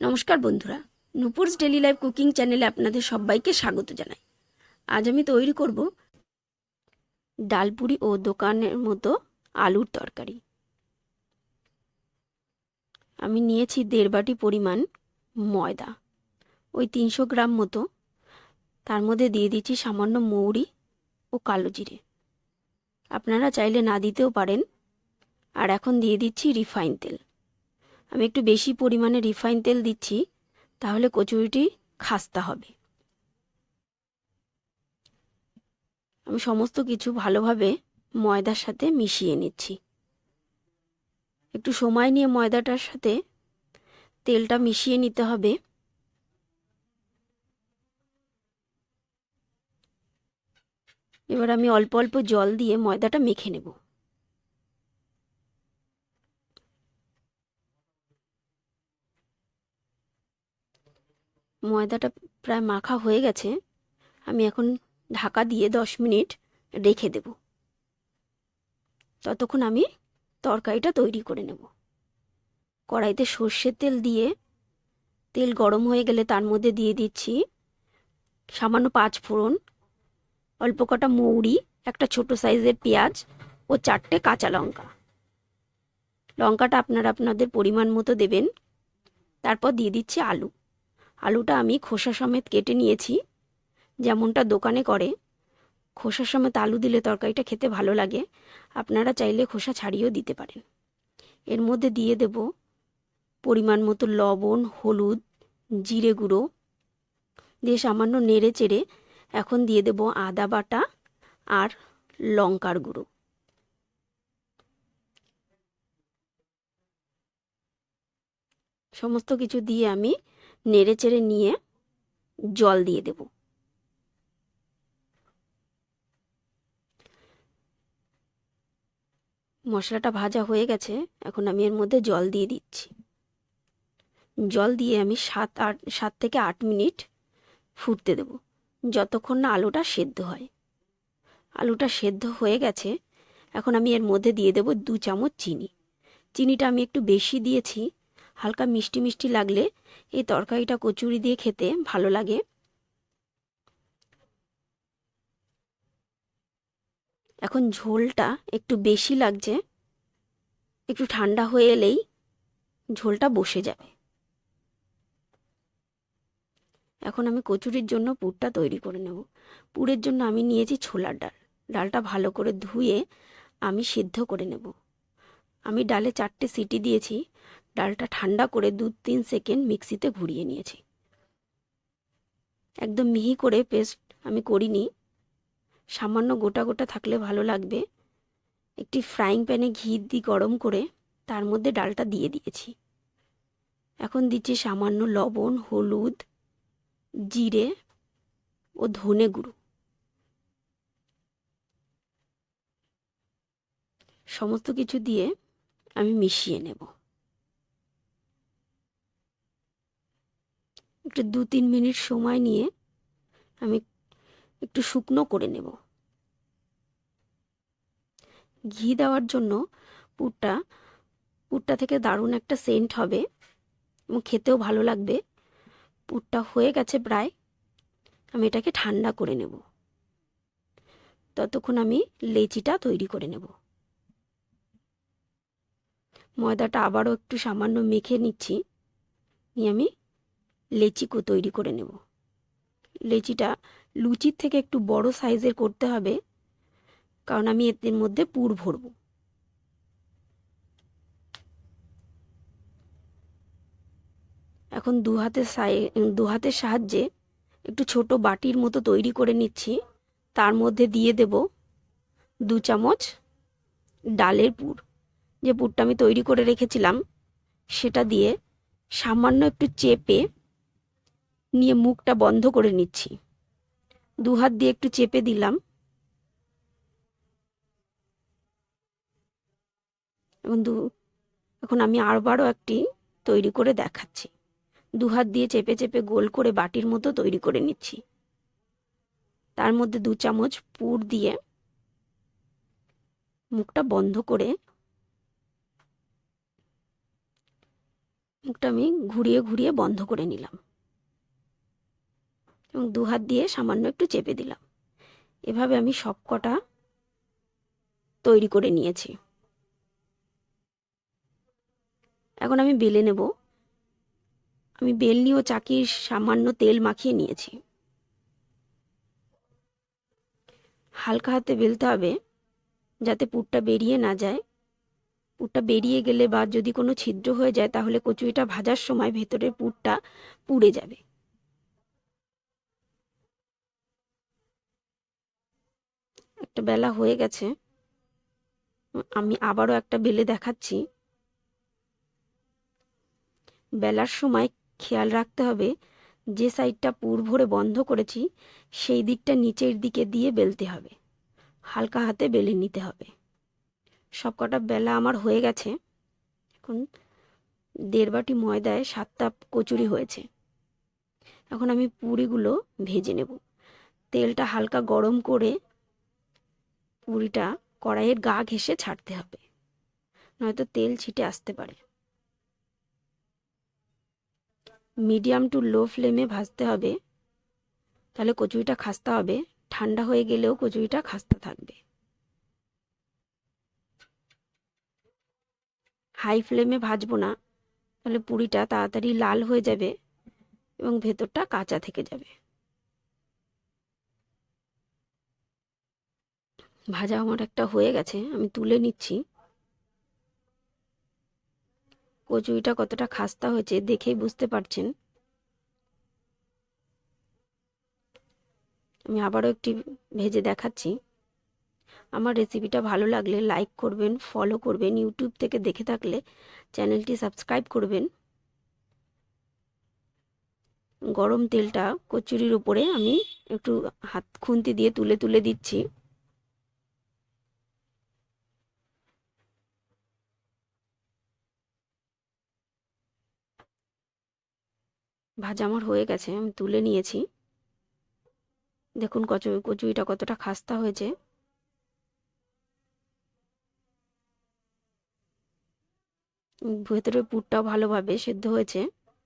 নমস্কার বন্ধুরা। Nupur's daily life cooking চ্যানেলে আপনাদের সবাইকে স্বাগত জানাই। আজ আমি তৈরি করব ডালপুরি ও দোকানের মতো আলুর তরকারি। আমি নিয়েছি দেড় বাটি পরিমাণ ময়দা, ওই তিনশো গ্রাম মতো। তার মধ্যে দিয়ে দিচ্ছি সামান্য মৌরি ও কালো জিরে। আপনারা চাইলে না দিতেও পারেন। আর এখন দিয়ে দিচ্ছি রিফাইন তেল। আমি একটু বেশি পরিমাণে রিফাইন তেল দিচ্ছি, তাহলে কচুরিটি খাস্তা হবে। আমি সমস্ত কিছু ভালোভাবে ময়দার সাথে মিশিয়ে নিচ্ছি। একটু সময় নিয়ে ময়দাটার সাথে তেলটা মিশিয়ে নিতে হবে। এবার আমি অল্প অল্প জল দিয়ে ময়দাটা মেখে নেব। ময়দাটা প্রায় মাখা হয়ে গেছে, আমি এখন ঢাকা দিয়ে দশ মিনিট রেখে দেব। ততক্ষণ আমি তরকারিটা তৈরি করে নেব। কড়াইতে সর্ষের তেল দিয়ে, তেল গরম হয়ে গেলে তার মধ্যে দিয়ে দিচ্ছি সামান্য পাঁচ ফোড়ন, অল্প কটা মৌরি, একটা ছোট সাইজের পেঁয়াজ ও চারটে কাঁচা লঙ্কা। লঙ্কাটা আপনারা আপনাদের পরিমাণ মতো দেবেন। তারপর দিয়ে দিচ্ছি আলু। আলুটা আমি খোসা সমেত কেটে নিয়েছি। যেমনটা দোকানে করে, খোসা সমেত আলু দিলে তরকারিটা খেতে ভালো লাগে। আপনারা চাইলে খোসা ছাড়িয়েও দিতে পারেন। এর মধ্যে দিয়ে দেব পরিমাণ মতো লবণ, হলুদ, জিরে গুঁড়ো দিয়ে সামান্য নেড়ে চেড়ে এখন দিয়ে দেব আদা বাটা আর লঙ্কার গুঁড়ো। সমস্ত কিছু দিয়ে আমি নেড়ে চেড়ে নিয়ে জল দিয়ে দেব। মশলাটা ভাজা হয়ে গেছে, এখন আমি এর মধ্যে জল দিয়ে দিচ্ছি। জল দিয়ে আমি সাত আট, সাত থেকে আট মিনিট ফুটতে দেব, যতক্ষণ না আলুটা সেদ্ধ হয়। আলুটা সেদ্ধ হয়ে গেছে, এখন আমি এর মধ্যে দিয়ে দেব দু চামচ চিনি। চিনিটা আমি একটু বেশি দিয়েছি হালকা মিষ্টি মিষ্টি লাগলে এই তরকারিটা কচুরি দিয়ে খেতে ভালো লাগে। এখন ঝোলটা একটু বেশি লাগছে, একটু ঠান্ডা হয়ে এলেই ঝোলটা বসে যাবে। এখন আমি কচুরির জন্য পুরটা তৈরি করে নেব। পুরের জন্য আমি নিয়েছি ছোলার ডাল। ডালটা ভালো করে ধুয়ে আমি সিদ্ধ করে নেব। আমি ডালে চারটে সিটি দিয়েছি। ডালটা ঠান্ডা করে দু তিন সেকেন্ড মিক্সিতে ঘুরিয়ে নিয়েছি। একদম মিহি করে পেস্ট আমি করিনি। সামান্য গোটা গোটা থাকলে ভালো লাগবে। একটি ফ্রাইং প্যানে ঘি দিয়ে গরম করে তার মধ্যে ডালটা দিয়ে দিয়েছি। এখন দিচ্ছি সামান্য লবণ, হলুদ, জিরে ও ধনে গুঁড়ো। সমস্ত কিছু দিয়ে আমি মিশিয়ে নেব। একটু দু তিন মিনিট সময় নিয়ে আমি একটু শুকনো করে নেব। ঘি দেওয়ার জন্য পুরটা পুরটা থেকে দারুণ একটা সেন্ট হবে এবং খেতেও ভালো লাগবে। পুরটা হয়ে গেছে প্রায়, আমি এটাকে ঠান্ডা করে নেব। ততক্ষণ আমি লেচিটা তৈরি করে নেব। ময়দাটা আবারও একটু সামান্য মেখে নিচ্ছি, নিয়ে আমি লেচিকো তৈরি করে নেব। লেচিটা লুচির থেকে একটু বড় সাইজের করতে হবে, কারণ আমি এর মধ্যে পুর ভরব। এখন দু হাতের সাই, দু হাতের সাহায্যে একটু ছোট বাটির মতো তৈরি করে নিচ্ছি। তার মধ্যে দিয়ে দেব দু চামচ ডালের পুর। যে পুরটা আমি তৈরি করে রেখেছিলাম, সেটা দিয়ে সামান্য একটু চেপে নিয়ে মুখটা বন্ধ করে নিচ্ছি। দু হাত দিয়ে একটু চেপে দিলাম। এখন দু, এখন আমি আরবারও একটি তৈরি করে দেখাচ্ছি। দু হাত দিয়ে চেপে চেপে গোল করে বাটির মতো তৈরি করে নিচ্ছি। তার মধ্যে দু চামচ পুর দিয়ে মুখটা বন্ধ করে মুখটা আমি ঘুরিয়ে ঘুরিয়ে বন্ধ করে নিলাম। এবং দু হাত দিয়ে সামান্য একটু চেপে দিলাম। এভাবে আমি সব কটা তৈরি করে নিয়েছি। এখন আমি বেলে নেব। আমি বেলনি ও চাকির সামান্য তেল মাখিয়ে নিয়েছি। হালকা হাতে বেলতে হবে যাতে পুরটা বেরিয়ে না যায়। পুরটা বেরিয়ে গেলে বা যদি কোনো ছিদ্র হয়ে যায় তাহলে কচুরিটা ভাজার সময় ভেতরের পুরটা পুড়ে যাবে। একটা বেলা হয়ে গেছে। আমি আবারও একটা বেলে দেখাচ্ছি। বেলার সময় খেয়াল রাখতে হবে, যে সাইডটা পুর ভরে বন্ধ করেছি, সেই দিকটা নিচের দিকে দিয়ে বেলতে হবে। হালকা হাতে বেলে নিতে হবে। সবকটা বেলা আমার হয়ে গেছে। এখন দেড় বাটি ময়দায় সাতটা কচুরি হয়েছে। এখন আমি পুরিগুলো ভেজে নেব। তেলটা হালকা গরম করে পুরিটা কড়াইয়ের গা ঘেঁষে ছাড়তে হবে। নয়তো তেল ছিটে আসতে পারে। মিডিয়াম টু লো ফ্লেমে ভাজতে হবে। তাহলে কচুরিটা খাস্তা হবে। ঠান্ডা হয়ে গেলেও কচুরিটা খাস্তা থাকবে। হাই ফ্লেমে ভাজবো না। তাহলে পুরিটা তাড়াতাড়ি লাল হয়ে যাবে এবং ভেতরটা কাঁচা থেকে যাবে। ভাজা আমার একটা হয়ে গেছে, আমি তুলে নিচ্ছি। কচুরিটা কতটা খাস্তা হয়েছে দেখেই বুঝতে পারছেন। আমি আবারও একটি ভেজে দেখাচ্ছি। আমার রেসিপিটা ভালো লাগলে লাইক করবেন ফলো করবেন ইউটিউব থেকে দেখে থাকলে চ্যানেলটি সাবস্ক্রাইব করবেন। গরম তেলটা কচুরির উপরে আমি একটু হাত খুন্তি দিয়ে তুলে তুলে দিচ্ছি। ভাজা আমার হয়ে গেছে, আমি তুলে নিয়েছি। দেখুন কচু কচুইটা কতটা খাস্তা হয়েছে। ভেতরে পুরটাও ভালোভাবে সেদ্ধ হয়েছে।